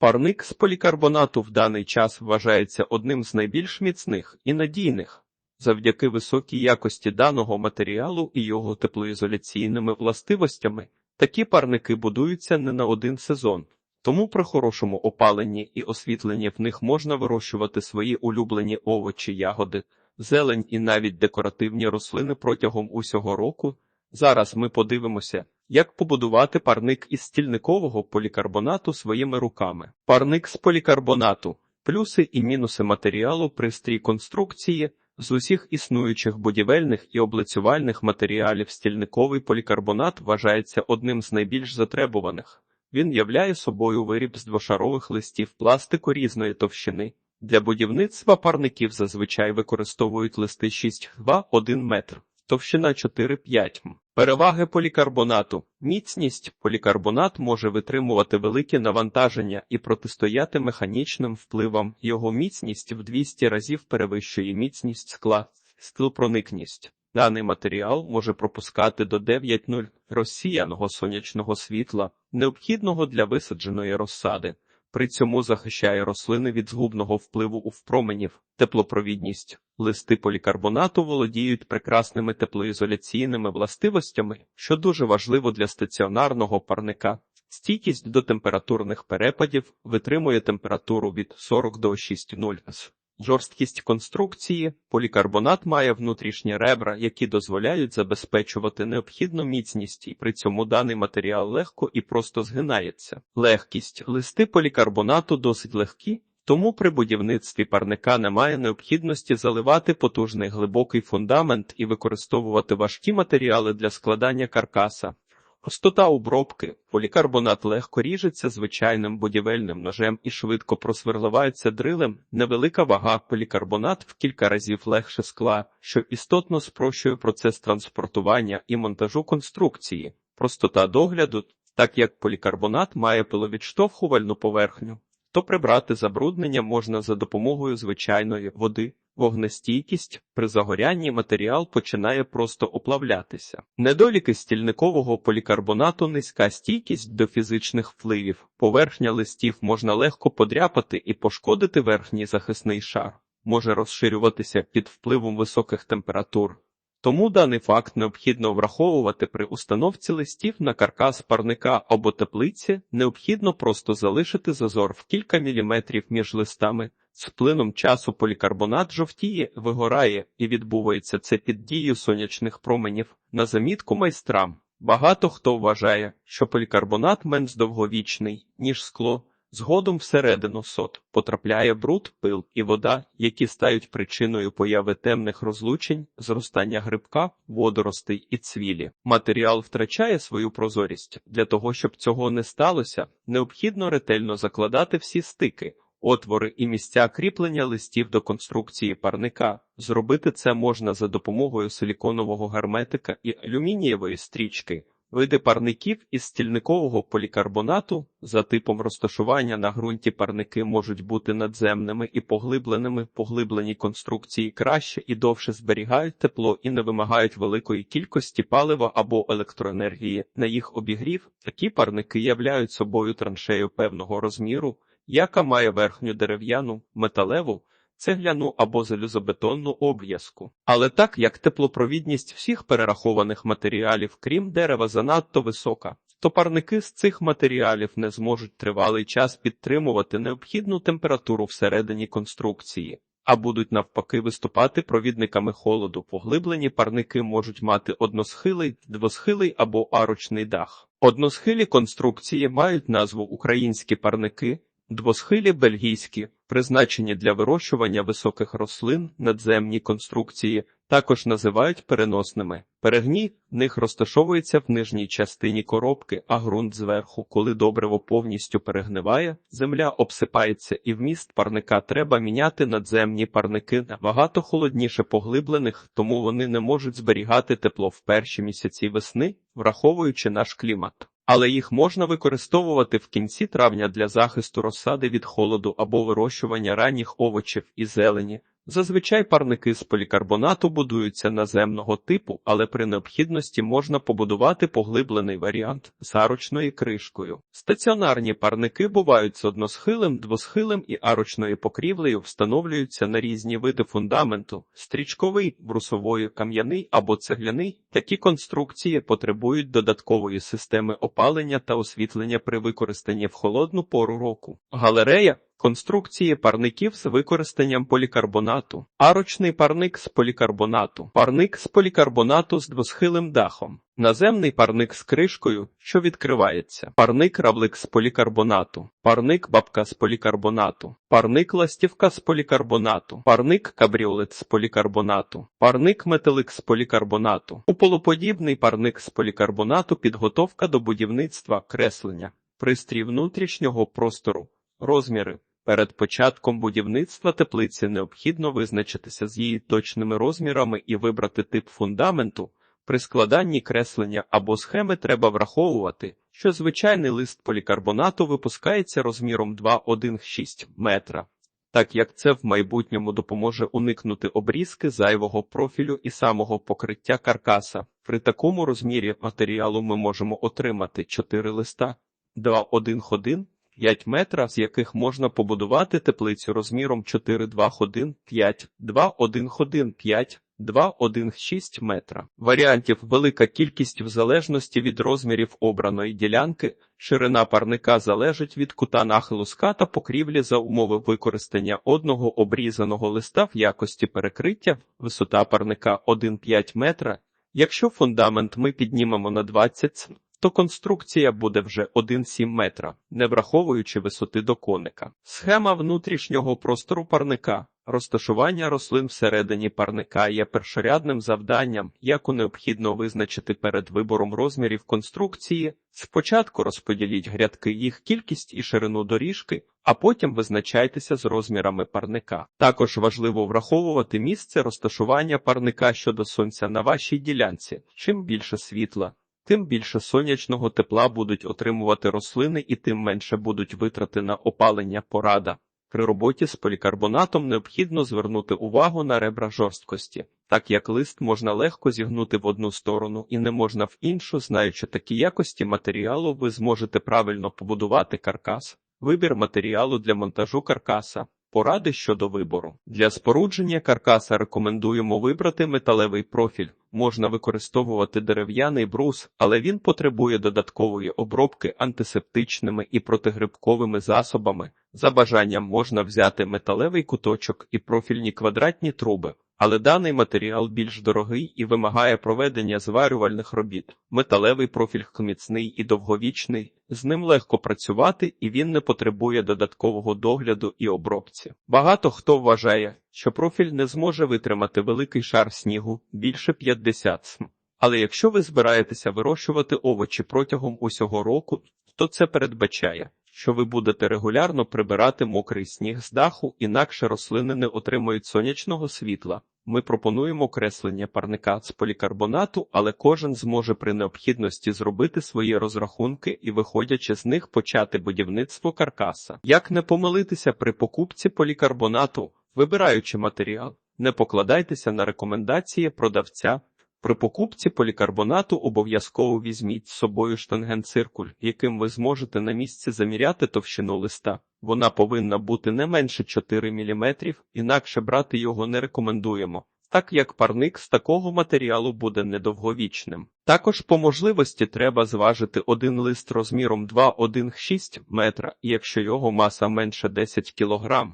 Парник з полікарбонату в даний час вважається одним з найбільш міцних і надійних. Завдяки високій якості даного матеріалу і його теплоізоляційними властивостями, такі парники будуються не на один сезон. Тому при хорошому опаленні і освітленні в них можна вирощувати свої улюблені овочі, ягоди, зелень і навіть декоративні рослини протягом усього року. Зараз ми подивимося, як побудувати парник із стільникового полікарбонату своїми руками. Парник з полікарбонату, плюси і мінуси матеріалу пристрій конструкції. З усіх існуючих будівельних і облицювальних матеріалів стільниковий полікарбонат вважається одним з найбільш затребуваних. Він являє собою виріб з двошарових листів пластику різної товщини. Для будівництва парників зазвичай використовують листи 6-2-1 метр, товщина 4-5 м. Переваги полікарбонату. Міцність полікарбонат може витримувати великі навантаження і протистояти механічним впливам. Його міцність в 200 разів перевищує міцність скла, склопроникність. Даний матеріал може пропускати до 9,0 розсіяного сонячного світла, необхідного для висадженої розсади. При цьому захищає рослини від згубного впливу у впроменів, теплопровідність. Листи полікарбонату володіють прекрасними теплоізоляційними властивостями, що дуже важливо для стаціонарного парника. Стійкість до температурних перепадів витримує температуру від 40 до 6,0 С. Жорсткість конструкції полікарбонат має внутрішні ребра, які дозволяють забезпечувати необхідну міцність, і при цьому даний матеріал легко і просто згинається. Легкість листи полікарбонату досить легкі, тому при будівництві парника немає необхідності заливати потужний глибокий фундамент і використовувати важкі матеріали для складання каркаса. Простота обробки. Полікарбонат легко ріжеться звичайним будівельним ножем і швидко просверливається дрилем. Невелика вага полікарбонат в кілька разів легше скла, що істотно спрощує процес транспортування і монтажу конструкції. Простота догляду, так як полікарбонат має пиловідштовхувальну поверхню, то прибрати забруднення можна за допомогою звичайної води. Вогнестійкість при загорянні матеріал починає просто оплавлятися. Недоліки стільникового полікарбонату низька стійкість до фізичних впливів. Поверхня листів можна легко подряпати і пошкодити верхній захисний шар, може розширюватися під впливом високих температур. Тому даний факт необхідно враховувати при установці листів на каркас парника або теплиці, необхідно просто залишити зазор в кілька міліметрів між листами. З плином часу полікарбонат жовтіє, вигорає і відбувається це під дією сонячних променів. На замітку майстрам. Багато хто вважає, що полікарбонат менш довговічний, ніж скло. Згодом всередину сот потрапляє бруд, пил і вода, які стають причиною появи темних розлучень, зростання грибка, водоростей і цвілі. Матеріал втрачає свою прозорість. Для того, щоб цього не сталося, необхідно ретельно закладати всі стики, отвори і місця кріплення листів до конструкції парника. Зробити це можна за допомогою силіконового герметика і алюмінієвої стрічки. Види парників із стільникового полікарбонату за типом розташування на ґрунті парники можуть бути надземними і поглибленими. Поглиблені конструкції краще і довше зберігають тепло і не вимагають великої кількості палива або електроенергії. На їх обігрів такі парники являють собою траншею певного розміру, яка має верхню дерев'яну, металеву, цегляну або залюзобетонну обв'язку. Але так як теплопровідність всіх перерахованих матеріалів, крім дерева, занадто висока, то парники з цих матеріалів не зможуть тривалий час підтримувати необхідну температуру всередині конструкції. А будуть навпаки виступати провідниками холоду. Поглиблені парники можуть мати односхилий, двосхилий або арочний дах. Односхилі конструкції мають назву українські парники, двосхилі бельгійські, призначені для вирощування високих рослин, надземні конструкції, також називають переносними. Перегній в них розташовується в нижній частині коробки, а ґрунт зверху, коли добриво повністю перегниває, земля обсипається і вміст парника треба міняти надземні парники набагато холодніше поглиблених, тому вони не можуть зберігати тепло в перші місяці весни, враховуючи наш клімат але їх можна використовувати в кінці травня для захисту розсади від холоду або вирощування ранніх овочів і зелені. Зазвичай парники з полікарбонату будуються наземного типу, але при необхідності можна побудувати поглиблений варіант з арочною кришкою. Стаціонарні парники бувають з односхилим, двосхилим і арочною покрівлею, встановлюються на різні види фундаменту: стрічковий, брусової, кам'яний або цегляний. Такі конструкції потребують додаткової системи опалення та освітлення при використанні в холодну пору року. Галерея Конструкції парників з використанням полікарбонату, арочний парник з полікарбонату, парник з полікарбонату з двосхилим дахом, наземний парник з кришкою, що відкривається, парник равлик з полікарбонату, парник бабка з полікарбонату, парник ластівка з полікарбонату, парник кабріолет з полікарбонату, парник метелик з полікарбонату, уполоподібний парник з полікарбонату, підготовка до будівництва, креслення, пристрій внутрішнього простору, розміри. Перед початком будівництва теплиці необхідно визначитися з її точними розмірами і вибрати тип фундаменту. При складанні креслення або схеми треба враховувати, що звичайний лист полікарбонату випускається розміром 2,1,6 метра, так як це в майбутньому допоможе уникнути обрізки зайвого профілю і самого покриття каркаса. При такому розмірі матеріалу ми можемо отримати 4 листа 2,1,1 5 метра, з яких можна побудувати теплицю розміром 4,2 ходин 5, 2,1 ходин 5, 2,1,6 метра. Варіантів велика кількість в залежності від розмірів обраної ділянки. Ширина парника залежить від кута нахилу ската покрівлі за умови використання одного обрізаного листа в якості перекриття, висота парника 1,5 метра. Якщо фундамент ми піднімемо на 20 см, то конструкція буде вже 1,7 метра, не враховуючи висоти до коника. Схема внутрішнього простору парника. Розташування рослин всередині парника є першорядним завданням, яку необхідно визначити перед вибором розмірів конструкції. Спочатку розподіліть грядки їх кількість і ширину доріжки, а потім визначайтеся з розмірами парника. Також важливо враховувати місце розташування парника щодо сонця на вашій ділянці. Чим більше світла, тим більше сонячного тепла будуть отримувати рослини і тим менше будуть витрати на опалення порада. При роботі з полікарбонатом необхідно звернути увагу на ребра жорсткості, так як лист можна легко зігнути в одну сторону і не можна в іншу, знаючи такі якості матеріалу, ви зможете правильно побудувати каркас, вибір матеріалу для монтажу каркаса. Поради щодо вибору. Для спорудження каркаса рекомендуємо вибрати металевий профіль. Можна використовувати дерев'яний брус, але він потребує додаткової обробки антисептичними і протигрибковими засобами. За бажанням можна взяти металевий куточок і профільні квадратні труби. Але даний матеріал більш дорогий і вимагає проведення зварювальних робіт. Металевий профіль міцний і довговічний, з ним легко працювати і він не потребує додаткового догляду і обробці. Багато хто вважає, що профіль не зможе витримати великий шар снігу більше 50 см. Але якщо ви збираєтеся вирощувати овочі протягом усього року, то це передбачає що ви будете регулярно прибирати мокрий сніг з даху, інакше рослини не отримують сонячного світла. Ми пропонуємо креслення парника з полікарбонату, але кожен зможе при необхідності зробити свої розрахунки і, виходячи з них, почати будівництво каркаса. Як не помилитися при покупці полікарбонату, вибираючи матеріал, не покладайтеся на рекомендації продавця. При покупці полікарбонату обов'язково візьміть з собою штангенциркуль, яким ви зможете на місці заміряти товщину листа. Вона повинна бути не менше 4 мм, інакше брати його не рекомендуємо, так як парник з такого матеріалу буде недовговічним. Також по можливості треба зважити один лист розміром 2,1,6 метра, якщо його маса менше 10 кг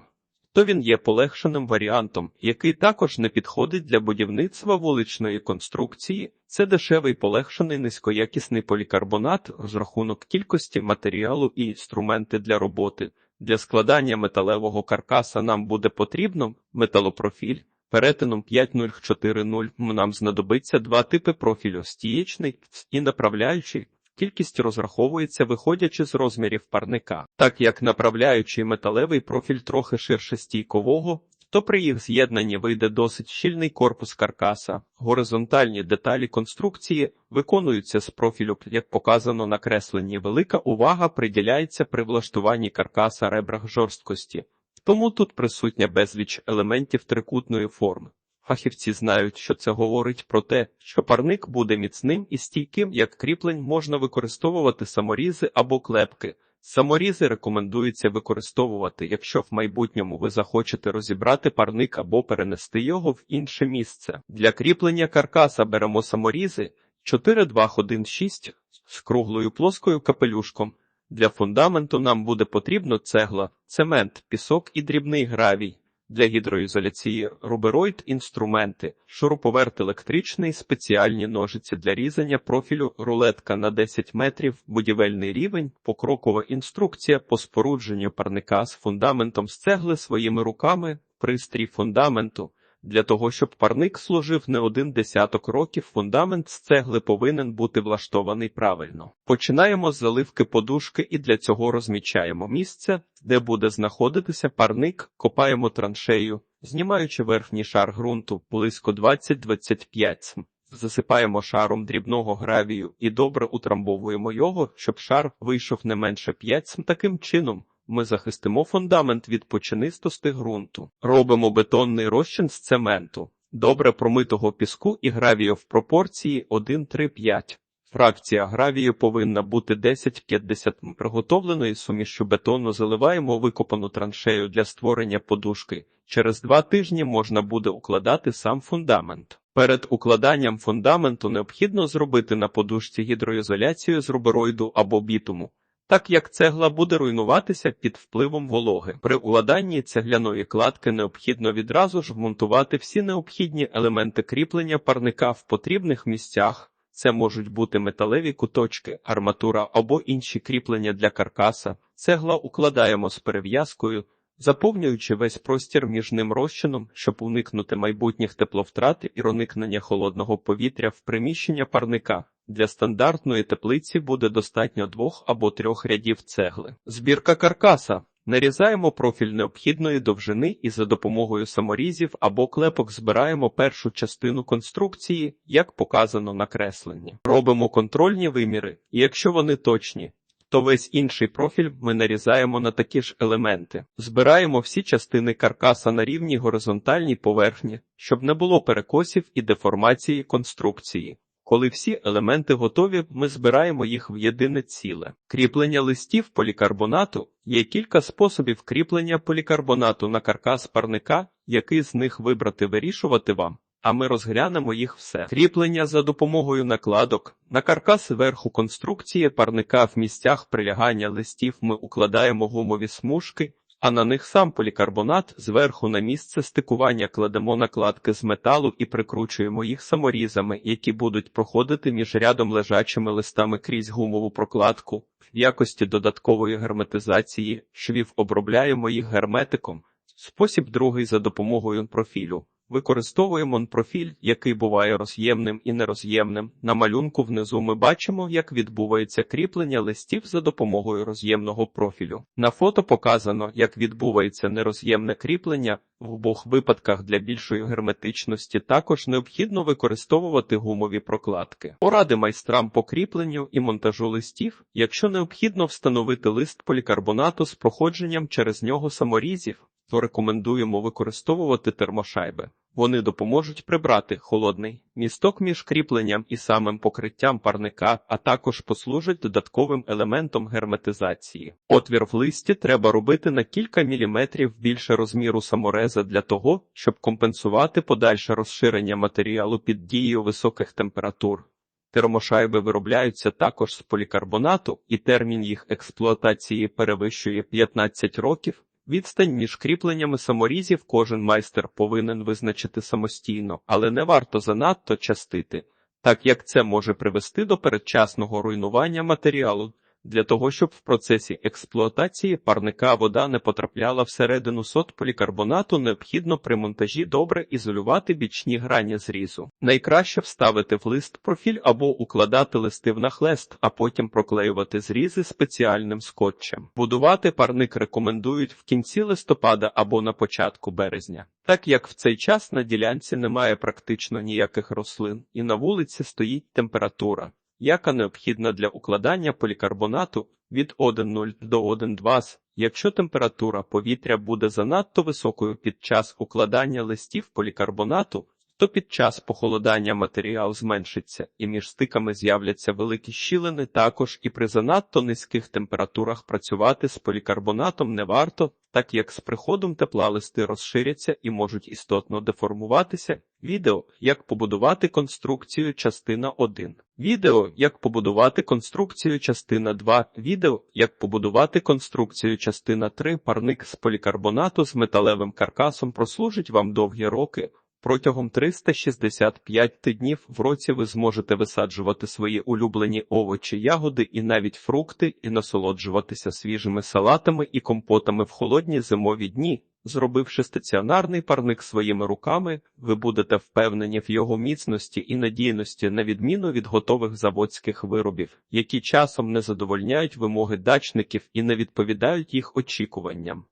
то він є полегшеним варіантом, який також не підходить для будівництва вуличної конструкції. Це дешевий полегшений низькоякісний полікарбонат, розрахунок кількості матеріалу і інструменти для роботи. Для складання металевого каркаса нам буде потрібно металопрофіль. Перетином 5040 нам знадобиться два типи профілю стієчний і направляючий. Кількість розраховується, виходячи з розмірів парника, так як направляючий металевий профіль трохи ширше стійкового, то при їх з'єднанні вийде досить щільний корпус каркаса. Горизонтальні деталі конструкції виконуються з профілю, як показано на кресленні. Велика увага приділяється при влаштуванні каркаса ребрах жорсткості. Тому тут присутня безліч елементів трикутної форми. Фахівці знають, що це говорить про те, що парник буде міцним і стійким, як кріплень можна використовувати саморізи або клепки. Саморізи рекомендується використовувати, якщо в майбутньому ви захочете розібрати парник або перенести його в інше місце. Для кріплення каркаса беремо саморізи 4-2-1-6 з круглою плоскою капелюшком. Для фундаменту нам буде потрібно цегла, цемент, пісок і дрібний гравій. Для гідроізоляції рубероїд інструменти, шуруповерт електричний, спеціальні ножиці для різання профілю, рулетка на 10 метрів, будівельний рівень, покрокова інструкція по спорудженню парника з фундаментом з цегли своїми руками, пристрій фундаменту. Для того, щоб парник служив не один десяток років, фундамент з цегли повинен бути влаштований правильно. Починаємо з заливки подушки і для цього розмічаємо місце, де буде знаходитися парник, копаємо траншею, знімаючи верхній шар ґрунту близько 20-25 см. Засипаємо шаром дрібного гравію і добре утрамбовуємо його, щоб шар вийшов не менше 5 см. Таким чином ми захистимо фундамент від починистости ґрунту. Робимо бетонний розчин з цементу, добре промитого піску і гравію в пропорції 1-3-5. Фракція гравію повинна бути 10-50. Приготовленої сумішю бетону заливаємо викопану траншею для створення подушки. Через два тижні можна буде укладати сам фундамент. Перед укладанням фундаменту необхідно зробити на подушці гідроізоляцію з рубероїду або бітуму так як цегла буде руйнуватися під впливом вологи. При уладанні цегляної кладки необхідно відразу ж вмонтувати всі необхідні елементи кріплення парника в потрібних місцях. Це можуть бути металеві куточки, арматура або інші кріплення для каркаса. Цегла укладаємо з перев'язкою, заповнюючи весь простір між ним розчином, щоб уникнути майбутніх тепловтрат і проникнення холодного повітря в приміщення парника. Для стандартної теплиці буде достатньо двох або трьох рядів цегли. Збірка каркаса. Нарізаємо профіль необхідної довжини і за допомогою саморізів або клепок збираємо першу частину конструкції, як показано на кресленні. Робимо контрольні виміри, і якщо вони точні, то весь інший профіль ми нарізаємо на такі ж елементи. Збираємо всі частини каркаса на рівній горизонтальній поверхні, щоб не було перекосів і деформації конструкції. Коли всі елементи готові, ми збираємо їх в єдине ціле. Кріплення листів полікарбонату є кілька способів кріплення полікарбонату на каркас парника, який з них вибрати вирішувати вам. А ми розглянемо їх все. Кріплення за допомогою накладок. На каркас верху конструкції парника в місцях прилягання листів ми укладаємо гумові смужки, а на них сам полікарбонат зверху на місце стикування кладемо накладки з металу і прикручуємо їх саморізами, які будуть проходити між рядом лежачими листами крізь гумову прокладку. В якості додаткової герметизації швів обробляємо їх герметиком. Спосіб другий за допомогою профілю. Використовуємо профіль, який буває роз'ємним і нероз'ємним. На малюнку внизу ми бачимо, як відбувається кріплення листів за допомогою роз'ємного профілю. На фото показано, як відбувається нероз'ємне кріплення. В обох випадках для більшої герметичності також необхідно використовувати гумові прокладки. Поради майстрам по кріпленню і монтажу листів, якщо необхідно встановити лист полікарбонату з проходженням через нього саморізів то рекомендуємо використовувати термошайби. Вони допоможуть прибрати холодний місток між кріпленням і самим покриттям парника, а також послужать додатковим елементом герметизації. Отвір в листі треба робити на кілька міліметрів більше розміру самореза для того, щоб компенсувати подальше розширення матеріалу під дією високих температур. Термошайби виробляються також з полікарбонату, і термін їх експлуатації перевищує 15 років. Відстань між кріпленнями саморізів кожен майстер повинен визначити самостійно, але не варто занадто частити, так як це може привести до передчасного руйнування матеріалу. Для того, щоб в процесі експлуатації парника вода не потрапляла всередину сот полікарбонату, необхідно при монтажі добре ізолювати бічні грані зрізу. Найкраще вставити в лист профіль або укладати листи в нахлест, а потім проклеювати зрізи спеціальним скотчем. Будувати парник рекомендують в кінці листопада або на початку березня. Так як в цей час на ділянці немає практично ніяких рослин, і на вулиці стоїть температура. Яка необхідна для укладання полікарбонату від 1,0 до 1,2 С. Якщо температура повітря буде занадто високою під час укладання листів полікарбонату, то під час похолодання матеріал зменшиться і між стиками з'являться великі щілини. Також і при занадто низьких температурах працювати з полікарбонатом не варто, так як з приходом тепла листи розширяться і можуть істотно деформуватися. Відео як побудувати конструкцію частина 1. Відео як побудувати конструкцію частина 2. Відео як побудувати конструкцію частина 3. Парник з полікарбонату з металевим каркасом прослужить вам довгі роки. Протягом 365 днів в році ви зможете висаджувати свої улюблені овочі, ягоди і навіть фрукти, і насолоджуватися свіжими салатами і компотами в холодні зимові дні. Зробивши стаціонарний парник своїми руками, ви будете впевнені в його міцності і надійності на відміну від готових заводських виробів, які часом не задовольняють вимоги дачників і не відповідають їх очікуванням.